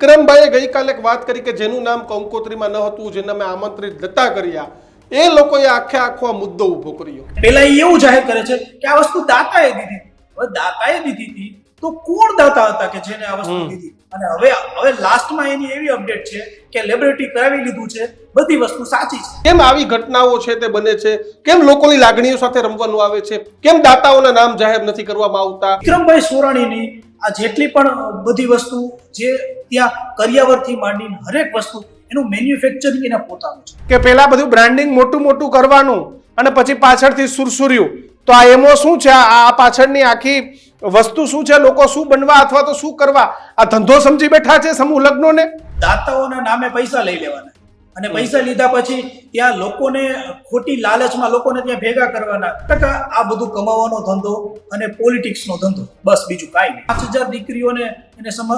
વિક્રમભાઈએ ગઈકાલે એક વાત કરી કે જેનું નામ કંકોત્રીમાં ન હતું જેને અમે આમંત્રિત નતા કર્યા એ લોકોએ આખે આખો આ મુદ્દો ઊભો કર્યો. પેલા એ એવું જાહેર કરે છે કે આ વસ્તુ દાતાએ દીધી. હવે દાતાએ દીધી હતી તો કોણ દાતા હતા કે જેને આ વસ્તુ દીધી? અને હવે હવે લાસ્ટમાં એની એવી અપડેટ છે કે લેબોરેટરી કરાવી લીધું છે બધી વસ્તુ સાચી છે. કેમ આવી ઘટનાઓ છે તે બને છે? કેમ લોકોની લાગણીઓ સાથે રમવાનું આવે છે? કેમ દાતાઓના નામ જાહેર નથી કરવામાં આવતા? વિક્રમભાઈ સોરાણીની આ જેટલી પણ બધી વસ્તુ જે ત્યાં કરિયાવરથી માંડીને હરેક વસ્તુ એનું મેન્યુફેક્ચરિંગ એના પોતાનું છે. કે પહેલા બધું બ્રાન્ડિંગ મોટું મોટું કરવાનું અને પછી પાછળથી સુરસુર્યું. તો આ એમો શું છે? આ આ પાછળની આખી વસ્તુ શું છે? લોકો શું બનવા અથવા તો શું કરવા? આ ધંધો સમજી બેઠા છે સમૂહ લગ્નોને? દાતાઓના નામે પૈસા લઈ લેવાના. અને પૈસા લીધા પછી ત્યાં લોકોને ખોટી લાલચમાં લોકોને ત્યાં ભેગા કરવાના. ટકા આ બધું કમાવાનો ધંધો અને પોલિટિક્સનો ધંધો. બસ બીજું કાંઈ નહીં. પાંચ હજાર દીકરીઓને એને સમ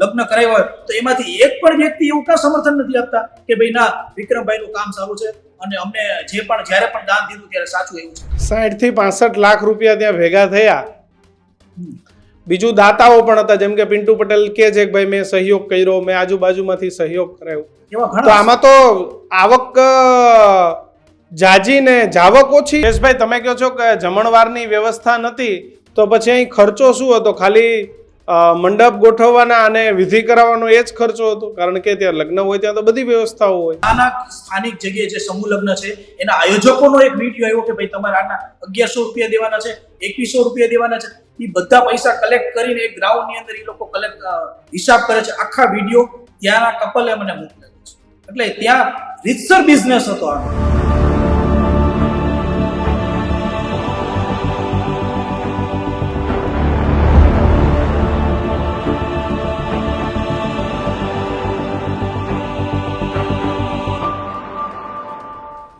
લગ્ન કરાવ્યા હોય તો એમાંથી એક પણ વ્યક્તિ એવું કાં સમર્થન નથી આપતા કે ભાઈ ના વિક્રમભાઈનું કામ સારું છે અને અમને જે પણ જ્યારે પણ દાન દીધું ત્યારે સાચું એવું છે. સાઠથી પાસઠ લાખ રૂપિયા ત્યાં ભેગા થયા. બીજું દાતાઓ પણ હતા જેમ કે પિન્ટુ પટેલ કે છે કે ભાઈ મેં સહયોગ કર્યો મેં આજુબાજુમાંથી સહયોગ કરાયો. તો આમાં તો આવક જાજી ને જાવક ઓછી. યશભાઈ તમે કહો છો કે જમણવારની વ્યવસ્થા નથી તો પછી અહીં ખર્ચો શું હતો? ખાલી મંડપ ગોઠવવાના અને વિધિ કરાવવાનો એ જ ખર્ચો હતો? કારણ કે ત્યાં લગ્ન હોય ત્યાં તો બધી વ્યવસ્થાઓ હોય. આના સ્થાનિક જગ્યાએ જે સમૂહ લગ્ન છે એના આયોજકોનો એક વીડિયો આવ્યો કે ભાઈ તમારે આના અગિયારસો રૂપિયા દેવાના છે એકવીસો રૂપિયા દેવાના છે. એ બધા પૈસા કલેક્ટ કરીને એક ગ્રાઉન્ડની અંદર એ લોકો કલેક્ટ હિસાબ કરે છે. આખા વીડિયો ત્યાંના કપલે મને મોકલે છે. એટલે ત્યાં રીતસર બિઝનેસ હતો આનો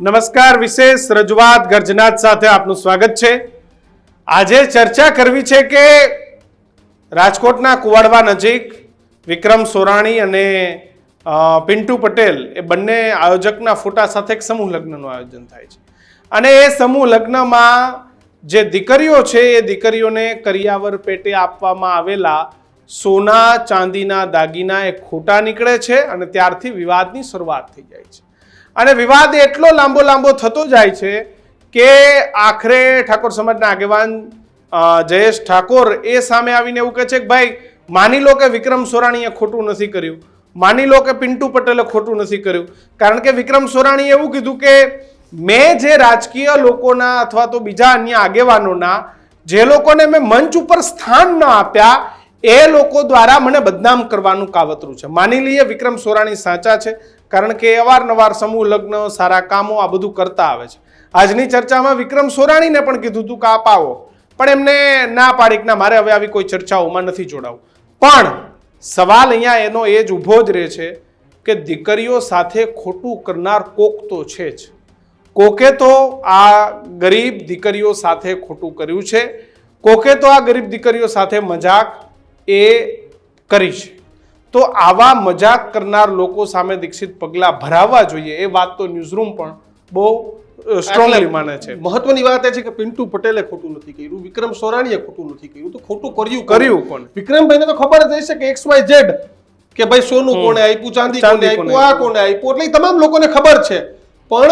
નમસ્કાર, વિશેષ રજૂઆત ગર્જનાથ સાથે આપનું સ્વાગત છે. આજે ચર્ચા કરવી છે કે રાજકોટના કુવાડવા નજીક વિક્રમ સોરાણી અને પિન્ટુ પટેલ એ બંને આયોજકના ફોટા સાથે એક સમૂહ લગ્નનું આયોજન થાય છે. અને એ સમૂહ લગ્નમાં જે દીકરીઓ છે, એ દીકરીઓને કરિયાવર પેટે આપવામાં આવેલા સોના, ચાંદીના, દાગીના એ ખોટા નીકળે છે અને ત્યારથી વિવાદની શરૂઆત થઈ જાય છે. અને વિવાદ એટલો લાંબો લાંબો થતો જાય છે કે આખરે ઠાકોર સમાજના આગેવાન જયેશ ઠાકોર એ સામે આવીને એવું કહે છે કે ભાઈ, માની લો કે વિક્રમ સોરાણીએ ખોટું નથી કર્યું. માની લો કે પિન્ટુ પટેલે ખોટું નથી કર્યું. કારણ કે વિક્રમ સોરાણીએ એવું કીધું કે મેં જે રાજકીય લોકોના અથવા તો બીજા અન્ય આગેવાનોના, જે લોકોને મેં મંચ ઉપર સ્થાન ન આપ્યા, એ લોકો દ્વારા મને બદનામ કરવાનું કાવતરું છે. માની લઈએ વિક્રમ સોરાણી સાચા છે, કારણ કે અવારનવાર સમૂહ લગ્ન, સારા કામો આ બધું કરતા આવે છે. આજની ચર્ચામાં વિક્રમ સોરાણીને પણ કીધું હતું કે આપ આવો પણ એમને ના પાડી ના મારે હવે આવી કોઈ ચર્ચાઓમાં નથી જોડાવું. પણ સવાલ અહીંયા એનો એ જ ઊભો જ રહે છે કે દીકરીઓ સાથે ખોટું કરનાર કોક તો છે જ. કોકે તો આ ગરીબ દીકરીઓ સાથે ખોટું કર્યું છે, કોકે તો આ ગરીબ દીકરીઓ સાથે મજાક એ કરી છે. તો આવા મજાક કરનાર લોકો સામે દીક્ષિત પગલાં ભરાવવા જોઈએ, એ વાત તો ન્યૂઝરૂમ પણ બહુ સ્ટ્રોંગલી માને છે. મહત્વની વાત એ છે કે પિન્ટુ પટેલે ખોટું નથી કર્યું વિક્રમ સોરાણીએ ખોટું નથી કર્યું. તો ખોટું કર્યું કર્યું પણ વિક્રમભાઈને તો ખબર જ હશે કે એક્સ વાય ઝેડ કે ભાઈ સોનું કોને આપ્યું ચાંદી કોને આપ્યું આ કોને આપ્યું. એટલે તમામ લોકોને ખબર છે. પણ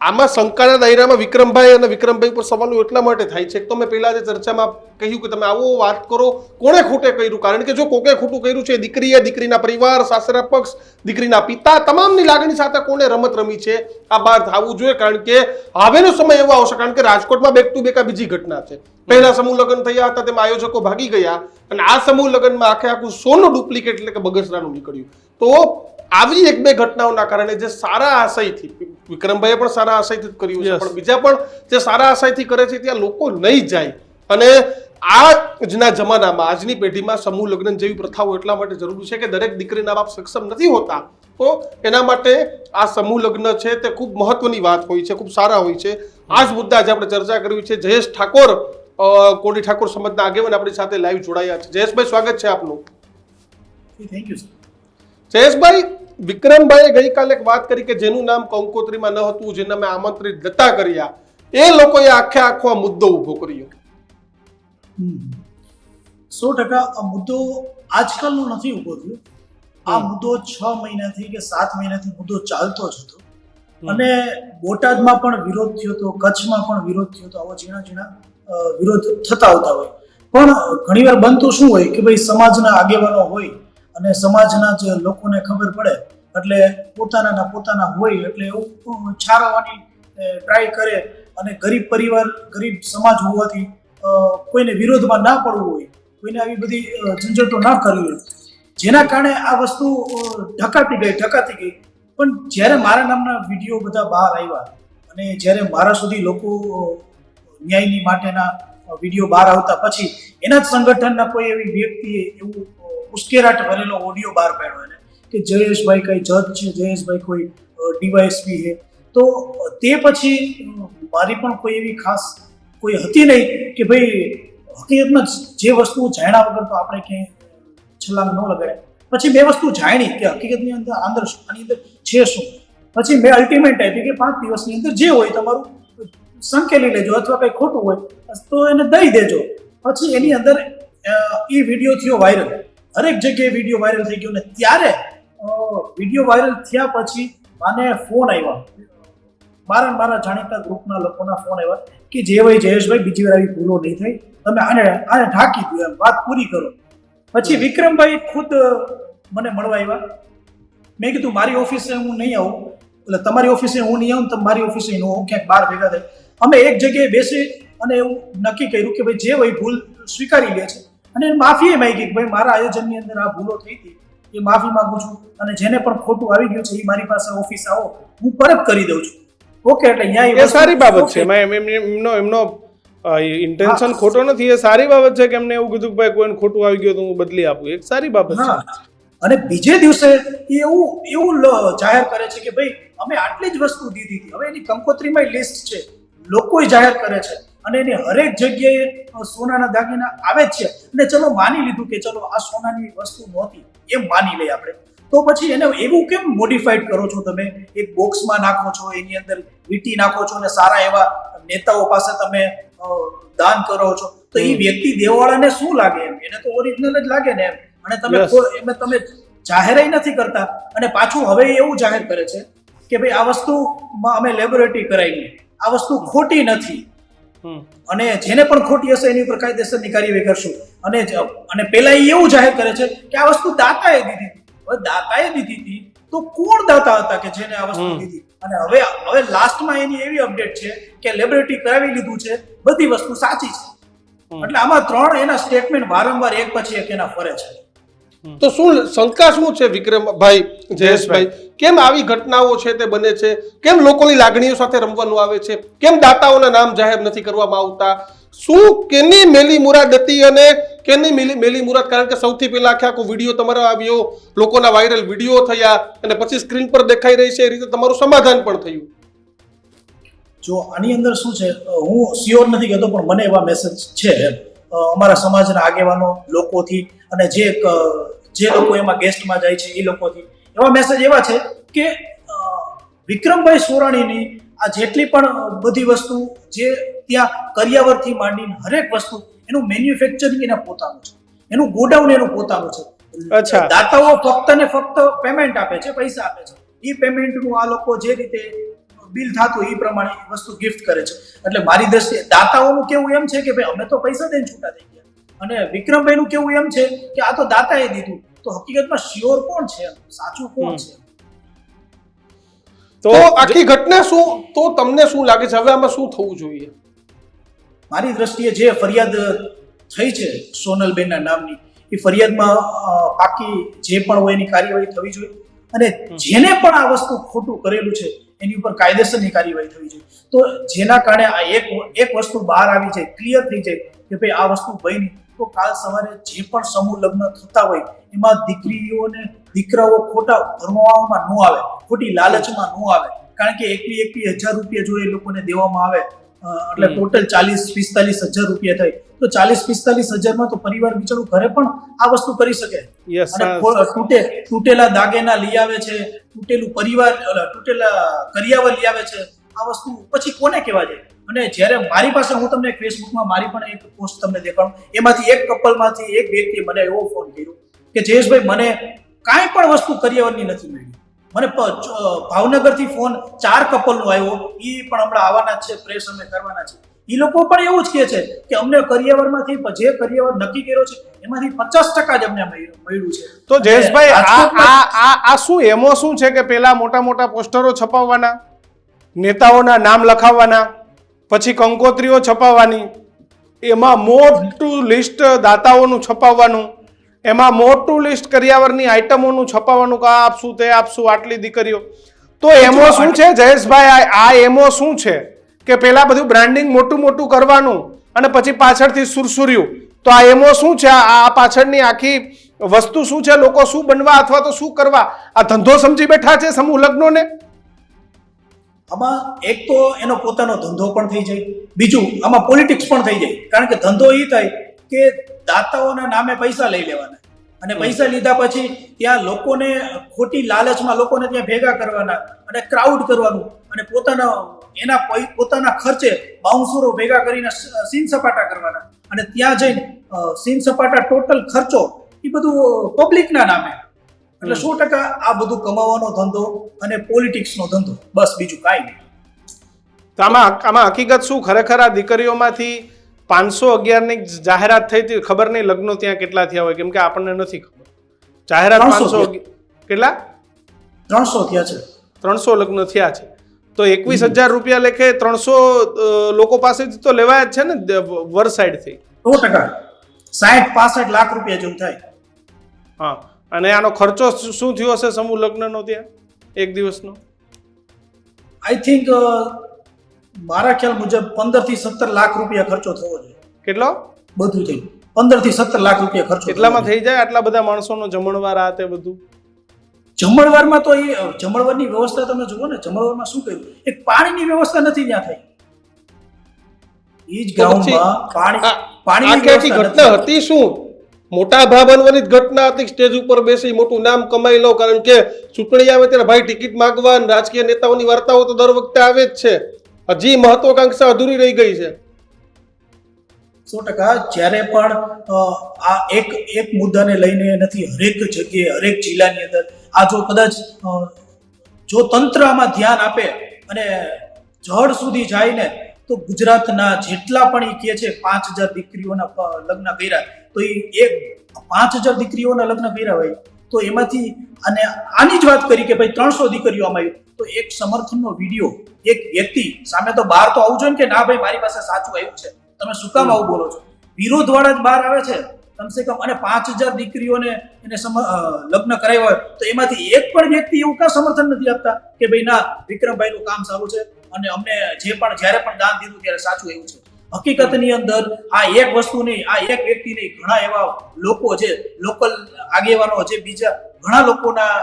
આમાં શંકાના દાયરામાં વિક્રમભાઈ અને વિક્રમભાઈ પર સવાલો એટલા માટે થાય છે. કે તો મેં પહેલા જે ચર્ચામાં કહ્યું કે તમે આવો વાત કરો, કોણે ખોટે કર્યું? કારણ કે જો કોકે ખોટું કર્યું છે, દીકરીએ દીકરીના પરિવાર, સાસરા પક્ષ, દીકરીના પિતા, તમામની લાગણી સાથે કોને રમત રમી છે? આ બહાર આવવું જોઈએ, કારણ કે હવેનો સમય એવો આવશે, કારણ કે રાજકોટમાં બેક ટુ બેક આ બીજી ઘટના છે. પહેલા સમૂહ લગ્ન થયા હતા, તેમાં આયોજકો ભાગી ગયા, અને આ સમૂહ લગ્નમાં આખે આખું સોનું ડુપ્લિકેટ એટલે કે બગસરાનું નીકળ્યું. તો આવી એક બે ઘટનાઓના કારણે જે સારા આશયથી વિક્રમભાઈએ પણ સારા આશયથી જ કર્યું છે પણ બીજા પણ જે સારા આશયથી કરે છે ત્યાં લોકો નહીં જાય. અને આજના જમાનામાં આજની પેઢીમાં સમૂહ લગ્ન જેવી પ્રથાઓ એટલા માટે જરૂરી છે કે દરેક દીકરીના બાપ સક્ષમ નથી હોતા. તો એના માટે આ સમૂહ લગ્ન છે તે ખૂબ મહત્વની વાત હોય છે ખૂબ સારા હોય છે. આ જ મુદ્દા આજે આપણે ચર્ચા કરવી છે. જયેશ ઠાકોર કોડી ઠાકોર સમાજના આગેવાન આપણી સાથે લાઈવ જોડાયા છે. જયેશભાઈ સ્વાગત છે આપનું. થેન્ક યુ જયેશભાઈ વિક્રમભાઈએ ગઈકાલે એક વાત કરી કે જેનું નામ કંકોત્રીમાં ન હતું જેને અમે આમંત્રિત નતા કર્યા એ લોકોએ આખે આખો આ મુદ્દો ઊભો કર્યો. સો ટકા આ મુદ્દો આજકાલનો નથી ઊભો થયો. આ મુદ્દો છ મહિનાથી કે સાત મહિનાથી મુદ્દો ચાલતો જ હતો. અને બોટાદમાં પણ વિરોધ થયો હતો કચ્છમાં પણ વિરોધ થયો હતો આવો ઝીણા ઝીણા વિરોધ થતા આવતા હોય. પણ ઘણીવાર બનતું શું હોય કે ભાઈ સમાજના આગેવાનો હોય અને સમાજના જે લોકોને ખબર પડે, એટલે પોતાના પોતાના હોય એટલે એવું છારવાની ટ્રાય કરે અને ગરીબ પરિવાર, ગરીબ સમાજ હોવાથી કોઈને વિરોધમાં ના પડવું હોય, કોઈને આવી બધી ઝંઝટો ના કરવી હોય. જેના કારણે આ વસ્તુ ઢકાતી ગઈ ઢકાતી ગઈ. પણ જ્યારે મારા નામના વીડિયો બધા બહાર આવ્યા અને જ્યારે મારા સુધી લોકો ન્યાયની માટેના વીડિયો બહાર આવતા પછી, એના જ સંગઠનના કોઈ એવી વ્યક્તિએ એવું ઉશ્કેરાટ ભરેલો ઓડિયો બહાર પાડ્યો એને કે જયેશભાઈ કઈ જજ છે, જયેશભાઈ કોઈ ડીવાયએસપી છે. તો તે પછી મારી પણ કોઈ એવી ખાસ કોઈ હતી નહીં કે ભાઈ હકીકતમાં જે વસ્તુ જાણ્યા વગર તો આપણે ક્યાંય છલાંગ ન લગાડે પછી મેં વસ્તુ જાણી કે હકીકતની અંદર આંદર આની અંદર છે શું. પછી મેં અલ્ટિમેટ આપી કે પાંચ દિવસની અંદર જે હોય તમારું, સંકેલી લેજો અથવા કંઈ ખોટું હોય, તો એને દઈ દેજો. પછી એની અંદર એ વીડિયો થયો વાયરલ હરેક જગ્યાએ વીડિયો વાયરલ થઈ ગયો ને ત્યારે વીડિયો વાયરલ થયા પછી મને ફોન આવ્યા મારા મારા જાણીતા ગ્રુપના લોકોના ફોન આવ્યા કે જે ભાઈ જયેશભાઈ બીજી વાર આવી ભૂલો નહીં થઈ. તમે આને આને ઢાંકી દો એમ વાત પૂરી કરો. પછી વિક્રમભાઈ ખુદ મને મળવા આવ્યા મેં કીધું મારી ઓફિસે હું નહીં આવું. એટલે તમારી ઓફિસે હું નહીં આવું તો મારી ઓફિસે હું ક્યાંક બહાર ભેગા થાય. અમે એક જગ્યાએ બેસી અને એવું નક્કી કર્યું કે ભાઈ જે હોય ભૂલ સ્વીકારી લે છે. અને માફી એ માંગી કે ભાઈ મારા આયોજનની અંદર આ ભૂલો થઈ હતી એ માફી માંગુ છું અને જેને પણ ખોટું આવી ગયું છે એ મારી પાસે ઓફિસ આવો હું પરત કરી દઉં છું. ઓકે એટલે અહીંયા એ સારી બાબત છે. એમાં એમ- એમ- એમનો એમનો ઇન્ટેન્શન. ખોટો નથી. એ સારી બાબત છે કે એમને એવું કીધું કે ભાઈ કોઈને ખોટું આવી ગયું તો હું બદલી આપું. એક સારી બાબત છે. અને બીજે દિવસે એવું એવું જાહેર કરે છે કે ભાઈ અમે આટલી જ વસ્તુ દીધી હતી. હવે એની કંકોત્રીમાં લિસ્ટ છે. લોકો જાહેર કરે છે. અને એની હરેક જગ્યાએ સોનાના દાગીના આવે જ છે. અને ચલો માની લીધું કે ચલો આ સોનાની વસ્તુ નહોતી એમ માની લઈએ આપણે. તો પછી એને એવું કેમ મોડિફાઈડ કરો છો તમે? એક બોક્સમાં નાખો છો એની અંદર વીટી નાખો છો અને સારા એવા નેતાઓ પાસે તમે દાન કરો છો. તો એ વ્યક્તિ દેવાળાને શું લાગે એમ? એને તો ઓરિજિનલ જ લાગે ને એમ. અને તમે એમાં તમે જાહેરાઈ નથી કરતા. અને પાછું હવે એવું જાહેર કરે છે કે ભાઈ આ વસ્તુમાં અમે લેબોરેટરી કરાવી આ વસ્તુ ખોટી નથી. અને જેને પણ ખોટી હશે એની ઉપર કાયદેસરની કાર્યવાહી કરશું. અને અને પેલા એ એવું જાહેર કરે છે કે આ વસ્તુ દાતાએ દીધી. હવે દાતાએ દીધી હતી તો કોણ દાતા હતા કે જેને આ વસ્તુ દીધી? અને હવે હવે લાસ્ટમાં એની એવી અપડેટ છે કે લેબોરેટરી કરાવી લીધું છે બધી વસ્તુ સાચી છે. એટલે આમાં ત્રણ એના સ્ટેટમેન્ટ વારંવાર એક પછી એક એના ફરે છે. તો શું શંકા શું છે વિક્રમભાઈ જયેશભાઈ? કેમ આવી ઘટનાઓ છે તે બને છે? કેમ લોકોની લાગણીઓ સાથે રમવાનું આવે છે? કેમ દાતાઓના નામ જાહેર નથી કરવામાં આવતા? શું કેની મેલી મુરાદ હતી અને કેની મેલી મેલી મુરાદ? કારણ કે સૌથી પહેલા આખે આખો વીડિયો તમારો આવ્યો લોકોના વાયરલ વીડિયો થયા અને પછી સ્ક્રીન પર દેખાઈ રહી છે એ રીતે તમારું સમાધાન પણ થયું. જો આની અંદર શું છે હું શ્યોર નથી કહેતો પણ મને એવા મેસેજ છે. અમારા સમાજના આગેવાનો લોકોથી અને જે જે લોકો એમાં ગેસ્ટમાં જાય છે એ લોકોથી. એવા મેસેજ એવા છે કે વિક્રમભાઈ સોરાણીની આ જેટલી પણ બધી વસ્તુ જે ત્યાં કરિયાવરથી માંડીને હરેક વસ્તુ એનું મેન્યુફેક્ચરિંગ એના પોતાનું છે. એનું ગોડાઉન એનું પોતાનું છે. અચ્છા. દાતાઓ ફક્ત ને ફક્ત પેમેન્ટ આપે છે પૈસા આપે છે. એ પેમેન્ટનું આ લોકો જે રીતે બિલ થતું એ પ્રમાણે વસ્તુ ગિફ્ટ કરે છે. એટલે મારી દ્રષ્ટિએ દાતાઓનું કેવું એમ છે કે ભાઈ અમે તો પૈસા દઈને છૂટા થઈ ગયા. અને વિક્રમભાઈનું કેવું એમ છે કે આ તો દાતાએ દીધું. તો હકીકતમાં શ્યોર કોણ છે સાચું કોણ છે તો આખી ઘટના શું? તો તમને શું લાગે છે? હવે આમાં શું થવું જોઈએ? મારી દ્રષ્ટિએ જે ફરિયાદ થઈ છે સોનલબેનના નામની એ ફરિયાદમાં બાકી જે પણ હોય એની કાર્યવાહી થવી જોઈએ. અને જેને પણ આ વસ્તુ ખોટું કરેલું છે એની ઉપર કાયદેસરની કાર્યવાહી થવી જોઈએ. તો જેના કારણે આ એક એક વસ્તુ બહાર આવી જાય ક્લિયર થઈ જાય કે ભાઈ આ વસ્તુ બની તો કાલ સવારે જે પણ સમૂહ લગ્ન થતા હોય એમાં દીકરીઓને દીકરાઓ ખોટા ભરમાવામાં ન આવે ખોટી લાલચમાં ન આવે. કારણ કે એકવી એકવી હજાર રૂપિયા જો એ લોકોને દેવામાં આવે એટલે ટોટલ ચાલીસ પિસ્તાલીસ હજાર રૂપિયા થાય. તો ચાલીસ પિસ્તાલીસ હજારમાં તો પરિવાર બિચારું ઘરે પણ આ વસ્તુ કરી શકે. તૂટે તૂટેલા દાગેના લઈ આવે છે તૂટેલું પરિવાર તૂટેલા કરિયાવર લઈ આવે છે. આ વસ્તુ પછી કોને કહેવા જાય? અને જ્યારે મારી પાસે હું તમને ફેસબુકમાં મારી પણ એક પોસ્ટ તમને દેખાડું. એમાંથી એક કપલમાંથી એક વ્યક્તિએ મને એવો ફોન કર્યો કે જયેશભાઈ મને કાંઈ પણ વસ્તુ કરિયાવરની નથી મળી. મને ભાવનગરથી ફોન ચાર કપલનો આવ્યો. એ પણ હમણાં આવવાના છે પ્રેસ અમે કરવાના છે. એ લોકો પણ એવું જ કહે છે કે અમને કરિયાવરમાંથી જે કરિયાવર નક્કી કર્યો છે એમાંથી પચાસ ટકા જ અમને મળ્યું છે. તો જયેશભાઈ આ આ આ આ શું એમો શું છે કે પેલા મોટા મોટા પોસ્ટરો છપાવવાના નેતાઓના નામ લખાવવાના પછી કંકોત્રીઓ છપાવવાની એમાં મોટું લિસ્ટ દાતાઓનું છપાવવાનું એમાં મોટું લિસ્ટ કરિયાવરની આઈટમોનું છપાવવાનું કે આ આપશું તે આપશું આટલી દીકરીઓ. તો એમો શું છે? જયેશભાઈ આ- એમો શું છે? કે પેલા બધું બ્રાન્ડિંગ મોટું મોટું કરવાનું અને પછી પાછળથી સુરસુર્યું. તો આ એમો શું છે? આ આ પાછળની આખી વસ્તુ શું છે? લોકો શું બનવા અથવા તો શું કરવા? આ ધંધો સમજી બેઠા છે સમૂહ લગ્નોને? આમાં એક તો એનો પોતાનો ધંધો પણ થઈ જાય. બીજું આમાં પોલિટિક્સ પણ થઈ જાય. કારણ કે ધંધો એ થાય કે દાતાઓના નામે પૈસા લઈ લેવાના. અને પૈસા લીધા પછી ત્યાં લોકોને ખોટી લાલચમાં લોકોને ત્યાં ભેગા કરવાના અને ક્રાઉડ કરવાનું અને પોતાના એના પોતાના ખર્ચે બાઉન્સરો ભેગા કરીને સીન સપાટા કરવાના. અને ત્યાં જઈને સીન સપાટા ટોટલ ખર્ચો એ બધું પબ્લિકના નામે. એટલે સો ટકા આ બધું કમાવાનો ધંધો અને પોલિટિક્સનો ધંધો. બસ બીજું કાંઈ નહીં. આમાં આમાં હકીકત શું? ખરેખર આ દીકરીઓમાંથી પાંચસો અગિયારની જાહેરાત થઈ હતી ખબર નહીં લગ્નો ત્યાં કેટલા થયા હોય કેમ કે આપણને નથી ખબર. જાહેરાત પાંચસો કેટલા? ત્રણસો થયા છે. ત્રણસો લગ્ન થયા છે. તો એકવીસ હજાર રૂપિયા લેખે ત્રણસો લોકો પાસેથી તો લેવાય જ છે ને વર સાઈડથી. સો ટકા. સાઠ પાસઠ લાખ રૂપિયા જેવું થાય. હા અને આનો ખર્ચો શું શું થયો હશે સમૂહ લગ્નનો ત્યાં? એક દિવસનો? આઈ થિંક મારા ખ્યાલ મુજબ પંદરથી સત્તર લાખ રૂપિયા ખર્ચો થવો જોઈએ. કેટલો? બધું થઈ પંદરથી સત્તર લાખ રૂપિયા ખર્ચો એટલામાં થઈ જાય આટલા બધા માણસોનો જમણવાર આ તે બધું? જમણવારમાં તો એ જમણવારની વ્યવસ્થા તમે જુઓ ને જમણવારમાં શું કર્યું? એક પાણીની વ્યવસ્થા નથી ત્યાં થઈ. એ જ ગ્રાઉન્ડમાં પાણી પાણીની આખી ઘટના હતી શું? મોટા ભા બનવાની ઘટના હતી સ્ટેજ ઉપર બેસી મોટું નામ કમાઈ લો કારણ કે ચૂંટણી આવે ત્યારે ભાઈ ટિકિટ માગવા રાજકીય નેતાઓની વાર્તાઓ તો દર વખતે આવે જ છે. હજી મહત્વાકાંક્ષા અધૂરી રહી ગઈ છે. સો ટકા, જ્યારે પણ આ એક એક મુદ્દાને લઈને નથી, હરેક જગ્યાએ, હરેક જિલ્લાની અંદર, આ જો કદાચ જો તંત્ર આમાં ધ્યાન આપે અને જળ સુધી જાય ને, તો ગુજરાતના જેટલા પણ એ કહે છે પાંચ હજાર દીકરીઓના લગ્ન કર્યા, તો એ એક પાંચ હજાર દીકરીઓના લગ્ન કર્યા હોય. તો એમાંથી અને આની જ વાત કરી કે ભાઈ ત્રણસો દીકરીઓ આમાં આવી. તો એક સમર્થનનો વીડિયો, એક વ્યક્તિ, સામે તો બહાર તો આવું જોઈએ કે ના ભાઈ, મારી પાસે સાચું આવ્યું છે. તમે શું કામ આવું બોલો છો? વિરોધવાળા જ બહાર આવે છે, કમસે કમ, અને પાંચ હજાર દીકરીઓને એને લગ્ન કરાવ્યા હોય, તો એમાંથી એક પણ વ્યક્તિ એવું કાં સમર્થન નથી આપતા કે ભાઈ, ના, વિક્રમભાઈનું કામ સારું છે, અને અમને જે પણ, જ્યારે પણ દાન દીધું, ત્યારે સાચું એવું છે. હકીકતની અંદર આ એક વસ્તુ નહીં, આ એક વ્યક્તિ નહીં, ઘણા એવા લોકો છે લોકલ આગેવાનો જે બીજા ઘણા લોકોના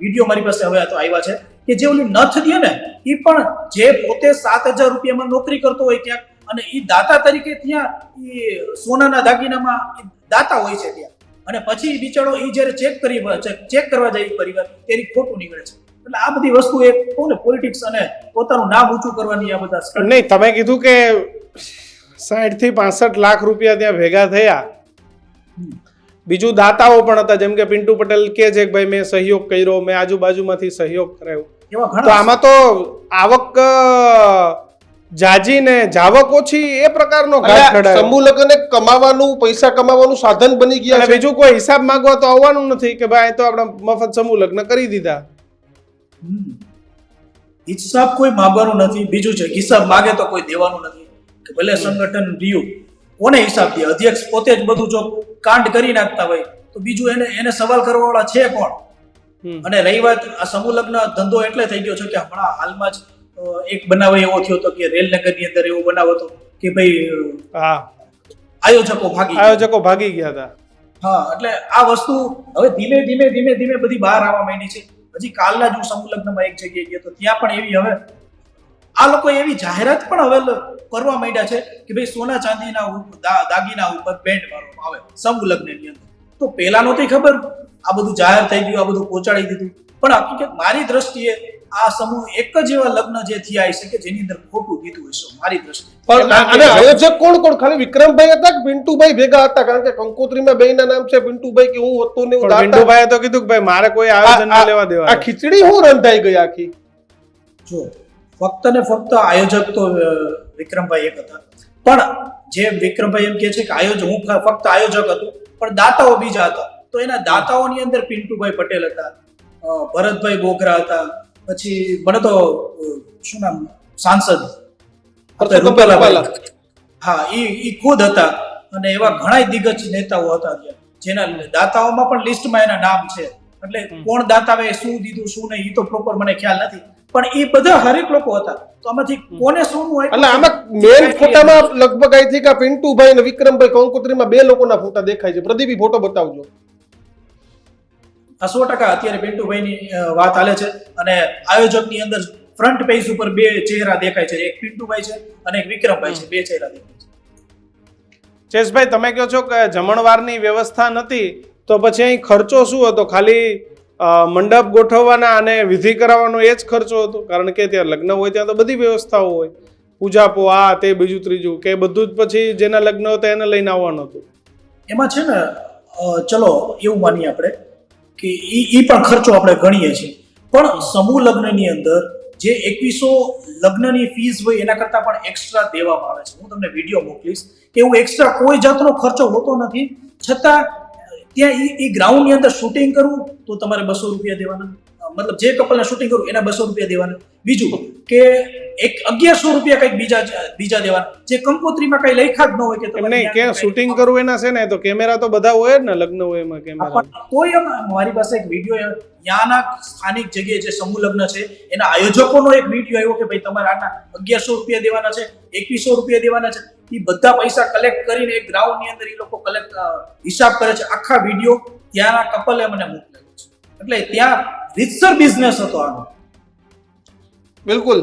વીડિયો મારી પાસે હવે તો આવ્યા છે કે જે ઓલી નથ દે ને એ પણ જે પોતે સાત હજાર રૂપિયામાં નોકરી કરતો હોય ક્યાંક અને એ દાતા તરીકે ત્યાં એ સોનાના દાગીનામાં દાતા હોય છે ત્યાં. અને પછી બિચારો એ જ્યારે ચેક કરી ચેક કરવા જાય પરિવાર, તેની ખોટું નીકળે છે. એટલે આ બધી વસ્તુ એક કહું ને પોલિટિક્સ અને પોતાનું નામ ઊંચું કરવાની આ બધા નહીં તમે કીધું કે સાઠથી પાસઠ લાખ રૂપિયા ત્યાં ભેગા થયા. બીજું દાતાઓ પણ હતા જેમ કે પિન્ટુ પટેલ કે છે કે ભાઈ મેં સહયોગ કર્યો મેં આજુબાજુમાંથી સહયોગ કરાયો. તો આમાં તો આવક જાજીને જાવક ઓછી એ પ્રકારનો ઘાટ ઘડાયો કમાવાનું પૈસા કમાવાનું સાધન બની ગયા અને બીજું કોઈ હિસાબ માંગવા તો આવવાનું નથી કે ભાઈ તો આપણે મફત સમૂહ લગ્ન કરી દીધા. હિસાબ કોઈ માગવાનું નથી બીજું છે હિસાબ માગે તો કોઈ દેવાનું નથી. કે ભલે સંગઠન રહ્યું કોને હિસાબ દે? અધ્યક્ષ પોતે જ બધું જો કાંડ કરી નાખતા હોય તો બીજું એને એને સવાલ કરવાવાળા છે કોણ? અને રહી વાત આ સમૂહ લગ્ન ધંધો એટલે થઈ ગયો છે કે હમણાં હાલમાં જ એક બનાવ એવો થયો હતો કે રેલનગરની અંદર એવો બનાવ હતો કે ભાઈ હા. આયોજકો ભાગી આયોજકો ભાગી ગયા હતા. હા એટલે આ વસ્તુ હવે ધીમે ધીમે ધીમે ધીમે બધી બહાર આવવા માંડી છે. હજી કાલના જ હું સમૂહ એક જગ્યાએ ગયો તો ત્યાં પણ એવી હવે આ લોકો એવી જાહેરાત પણ હવે કરવા માંડ્યા છે કે ભાઈ સોના ચાંદીના દાગીના ઉપર બેન્ડ મારવામાં આવે સમૂહ અંદર. તો પહેલા નહોતી ખબર, આ બધું જાહેર થઈ ગયું, આ બધું પહોંચાડી દીધું. પણ હકીકત મારી દ્રષ્ટિએ આ સમૂહ એક જ એવા લગ્ન જે થયા હશે કે જેની અંદર ખોટું દીધું હશે મારી દ્રષ્ટિએ. પણ અને આયોજક કોણ કોણ? ખાલી વિક્રમભાઈ હતા કે પિન્ટુભાઈ ભેગા હતા? કારણ કે કંકોત્રીમાં બે નામ છે પિન્ટુભાઈ કે હું હતો ને હું પણ તો કીધું કે ભાઈ મારે કોઈ આયોજન ના લેવા દેવા આ ખીચડી હું રંધાઈ ગઈ આખી? જો ફક્ત ને ફક્ત આયોજક તો વિક્રમભાઈ એક હતા. પણ જે વિક્રમભાઈ એમ કહે છે કે આયોજક હું ફક્ત આયોજક હતો પણ દાતાઓ બીજા હતા. તો એના દાતાઓની અંદર પિન્ટુભાઈ પટેલ હતા ભરતભાઈ બોગરા હતા પછી મને તો શું નામ સાંસદ. હા એ એ ખુદ હતા અને એવા ઘણા દિગ્ગજ નેતાઓ હતા ત્યાં જેના દાતાઓમાં પણ લિસ્ટમાં એના નામ છે. એટલે કોણ દાતાવે શું દીધું શું નહીં એ તો પ્રોપર મને ખ્યાલ નથી. પણ એ બધા હરેક લોકો હતા. તો આમાંથી કોને શું હોય એટલે આમાં મેન ફોટામાં લગભગ આઈ થી કે પિન્ટુભાઈ અને વિક્રમભાઈ કંકોત્રીમાં બે લોકોના ફોટા દેખાય છે. પ્રદીપી ફોટો બતાવજો. આ સો ટકા અત્યારે પિન્ટુભાઈની વાત હાલે છે અને આયોજકની અંદર ફ્રન્ટ પેજ ઉપર બે ચહેરા દેખાય છે. એક પિન્ટુભાઈ છે અને એક વિક્રમભાઈ છે. બે ચહેરા દેખાય છે. ચેશભાઈ તમે કહો છો કે જમણવારની વ્યવસ્થા નથી તો પછી અહીં ખર્ચો શું હતો? ખાલી મંડપ ગોઠવવાના અને વિધિ કરાવવાનો એ જ ખર્ચો હતો? કારણ કે ત્યાં લગ્ન હોય ત્યાં તો બધી વ્યવસ્થાઓ હોય. પૂજા પો આ તે બીજું ત્રીજું કે બધું જ પછી જેના લગ્ન હતા એને લઈને આવવાનું હતું? એમાં છે ને ચલો એવું માનીએ આપણે. કે એ એ પણ ખર્ચો આપણે ગણીએ છીએ. પણ સમૂહ લગ્નની અંદર જે એકવીસો લગ્નની ફીસ હોય એના કરતાં પણ એક્સ્ટ્રા દેવામાં આવે છે. હું તમને વીડિયો મોકલીશ કે એવું એક્સ્ટ્રા કોઈ જાતનો ખર્ચો હોતો નથી. છતાં, ત્યાં એ ઈ ગ્રાઉન્ડની અંદર શૂટિંગ કરવું તો તમારે બસો રૂપિયા દેવાના. મતલબ જે કપલને શૂટિંગ કરવું એના બસો રૂપિયા દેવાના. બીજું કે એક અગિયારસો રૂપિયા કંઈક બીજા બીજા દેવાના. જે કંકોત્રીમાં કઈ લખ્યા જ ન હોય કે નહીં ત્યાં કે શૂટિંગ કરવું એના છે ને તો કેમેરા તો બધા હોય જ ને લગ્ન હોય એમાં કેમેરા એમ મારી પાસે એક વીડિયો ત્યાંના સ્થાનિક જગ્યાએ જે સમૂહ લગ્ન છે એના આયોજકોનો એક વીડિયો આવ્યો કે ભાઈ તમારે આના અગિયારસો રૂપિયા દેવાના છે એકવીસો રૂપિયા દેવાના છે. એ બધા પૈસા કલેક્ટ કરીને એક ગ્રાઉન્ડની અંદર એ લોકો કલેક્ટ હિસાબ કરે છે. આખા વીડિયો ત્યાંના કપલે મને મોકલેલો છે. એટલે ત્યાં રીતસર બિઝનેસ હતો આનો. બિલકુલ.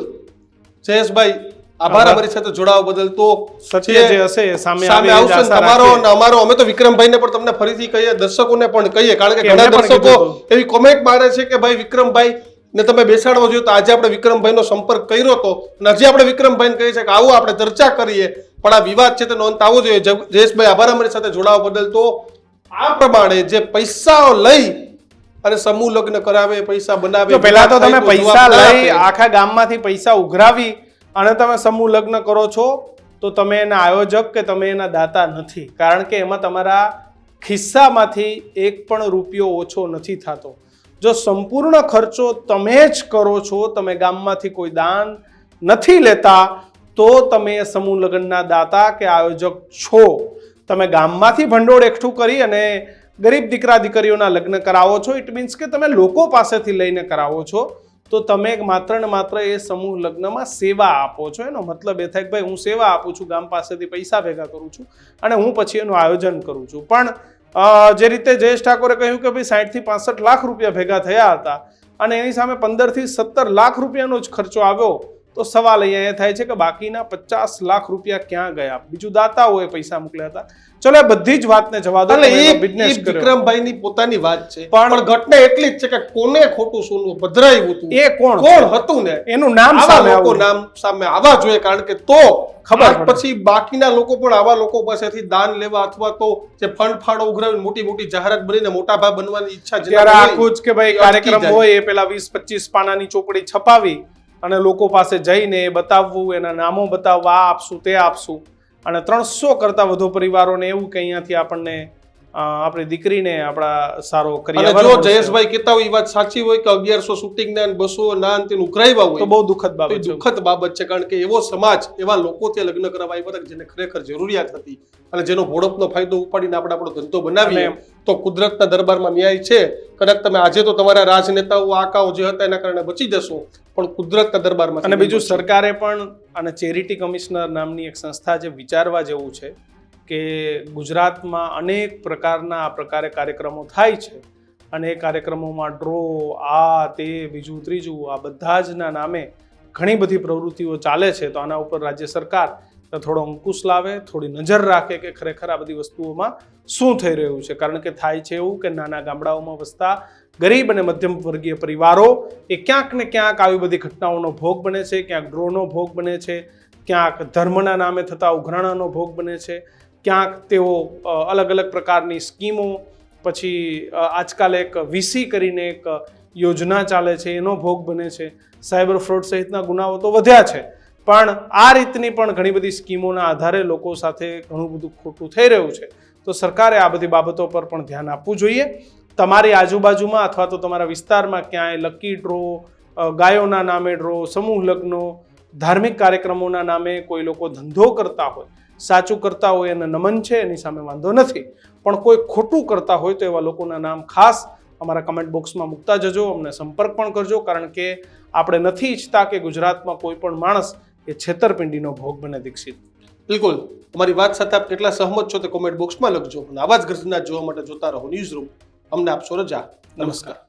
જયેશભાઈ આભાર. અમારી સાથે જોડાવા બદલ તો સત્ય જે હશે સામે સામે આવશે તમારો અને અમારો અમે તો વિક્રમભાઈને પણ તમને ફરીથી કહીએ દર્શકોને પણ કહીએ કારણ કે ઘણા દર્શકો એવી કોમેન્ટ મારે છે કે ભાઈ વિક્રમભાઈ ને તમે બેસાડવો જોઈએ તો આજે આપણે વિક્રમભાઈનો સંપર્ક કર્યો હતો અને હજી આપણે વિક્રમભાઈને કહીએ છીએ કે આવો આપણે ચર્ચા કરીએ પણ આ વિવાદ છે તેનો અંત આવવો જોઈએ. જયેશભાઈ આભાર અમારી સાથે જોડાવા બદલ તો. આ પ્રમાણે જે પૈસાઓ લઈ અને સમૂહ લગ્ન કરાવે પૈસા બનાવે પહેલા તો તમે પૈસા લઈ આખા ગામમાંથી પૈસા ઉઘરાવી અને તમે સમૂહ લગ્ન કરો છો તો તમે એના આયોજક કે તમે એના દાતા નથી. કારણ કે એમાં તમારા ખિસ્સામાંથી એક પણ રૂપિયો ઓછો નથી થતો. જો સંપૂર્ણ ખર્ચો તમે જ કરો છો તમે ગામમાંથી કોઈ દાન નથી લેતા તો તમે એ સમૂહ લગ્નના દાતા કે આયોજક છો. તમે ગામમાંથી ભંડોળ એકઠું કરી અને ગરીબ દીકરા દીકરીઓના લગ્ન કરાવો છો ઇટ મીન્સ કે તમે લોકો પાસેથી લઈને કરાવો છો, તો તમે માત્ર ને માત્ર એ સમૂહ લગ્નમાં સેવા આપો છો. એનો મતલબ એ થાય કે ભાઈ હું સેવા આપું છું, ગામ પાસેથી પૈસા ભેગા કરું છું અને હું પછી એનું આયોજન કરું છું. પણ જે રીતે જયેશ ઠાકોરે કહ્યું કે ભાઈ સાઠથી પાસઠ લાખ રૂપિયા ભેગા થયા હતા અને એની સામે પંદરથી સત્તર લાખ રૂપિયાનો જ ખર્ચો આવ્યો તો સવાલ અહીંયા એ થાય છે કે બાકીના પચાસ લાખ રૂપિયા ક્યાં ગયા? બીજું દાતાઓએ પૈસા મોકલ્યા હતા. ચલો બધી જ વાતને જવા દો બિઝનેસ વિક્રમભાઈની પોતાની વાત છે. પણ ઘટના એટલી જ છે કે કોને ખોટું સોનું ભદ્રાયું હતું? એ કોણ? કોણ હતું ને? એનું નામ સામે લોકો નામ સામે આવવા જોઈએ કારણ કે તો ખબર પછી બાકીના લોકો પણ આવા લોકો પાસેથી દાન લેવા અથવા તો જે ફંડ ફાળો ઉઘરાવી મોટી મોટી જાહેરાત બનીને મોટા ભાઈ બનવાની ઈચ્છા જ્યારે આખું જ કે ભાઈ કાર્યક્રમ હોય એ પેલા વીસ પચીસ પાનાની ચોપડી છપાવી અને લોકો પાસે જઈને બતાવવું એના નામો બતાવવા આ આપશું તે આપશું. અને ત્રણસો કરતા વધુ પરિવારોને એવું કે અહીંયાથી આપણને આપણી દીકરીને આપણા સારો કરીએ જો જયેશભાઈ કહેતા હોય એ વાત સાચી હોય કે અગિયારસો શૂટિંગ ના બસો ના ને તેનું હોય તો બહુ દુઃખદ બાબત દુઃખદ બાબત છે કારણ કે એવો સમાજ એવા લોકો તે લગ્ન કરવા આવ્યા હતા જેને ખરેખર જરૂરિયાત હતી. અને જેનો ભોળપનો ફાયદો ઉપાડીને આપણે આપણો ધંધો બનાવીએ તો કુદરતના દરબારમાં ન્યાય છે. કદાચ તમે આજે તો તમારા રાજનેતાઓ આકાઓ જે હતા એના કારણે બચી જશો. પણ કુદરતના દરબારમાં અને બીજું સરકારે પણ અને ચેરિટી કમિશનર નામની એક સંસ્થા જે વિચારવા જેવું છે કે ગુજરાતમાં અનેક પ્રકારના આ પ્રકારે કાર્યક્રમો થાય છે અને એ કાર્યક્રમોમાં ડ્રો આ તે બીજું ત્રીજું આ બધા જ નામે ઘણી બધી પ્રવૃત્તિઓ ચાલે છે. તો આના ઉપર રાજ્ય સરકાર થોડો અંકુશ લાવે થોડી નજર રાખે કે ખરેખર આ બધી વસ્તુઓમાં શું થઈ રહ્યું છે? કારણ કે થાય છે એવું કે નાના ગામડાઓમાં વસતા ગરીબ અને મધ્યમ વર્ગીય પરિવારો એ ક્યાંક ને ક્યાંક આવી બધી ઘટનાઓનો ભોગ બને છે, ક્યાંક ડ્રોનો ભોગ બને છે, ક્યાંક ધર્મના નામે થતા ઉઘરાણાનો ભોગ બને છે, ક્યાંક તેઓ અલગ અલગ પ્રકારની સ્કીમો, પછી આજકાલ એક વીસી કરીને એક યોજના ચાલે છે, એનો ભોગ બને છે. સાયબર ફ્રોડ સહિતના ગુનાઓ તો વધ્યા છે, પણ આ રીતની પણ ઘણી બધી સ્કીમોના આધારે લોકો સાથે ઘણું બધું ખોટું થઈ રહ્યું છે. તો સરકારે આ બધી બાબતો પર પણ ધ્યાન આપવું જોઈએ. તમારી આજુબાજુમાં અથવા તો તમારા વિસ્તારમાં ક્યાંય લકી ડ્રો ગાયોના નામે ડ્રો, સમૂહ લગ્નો, ધાર્મિક કાર્યક્રમોના નામે કોઈ લોકો ધંધો કરતા હોય, સાચું કરતા હોય એને નમન છે, એની સામે વાંધો નથી. પણ કોઈ ખોટું કરતા હોય તો એવા લોકોના નામ ખાસ અમારા કમેન્ટ બોક્સમાં મૂકતા જજો, અમને સંપર્ક પણ કરજો, કારણ કે આપણે નથી ઈચ્છતા કે ગુજરાતમાં કોઈ પણ માણસ એ છેતરપિંડીનો ભોગ બને દીક્ષિત. બિલકુલ. અમારી વાત સાથે આપ કેટલા સહમત છો તે કોમેન્ટ બોક્સમાં લખજો અને આવા જ ગર્જના જોવા માટે જોતા રહો. ન્યૂઝ રૂમ અમને આપશો રજા નમસ્કાર.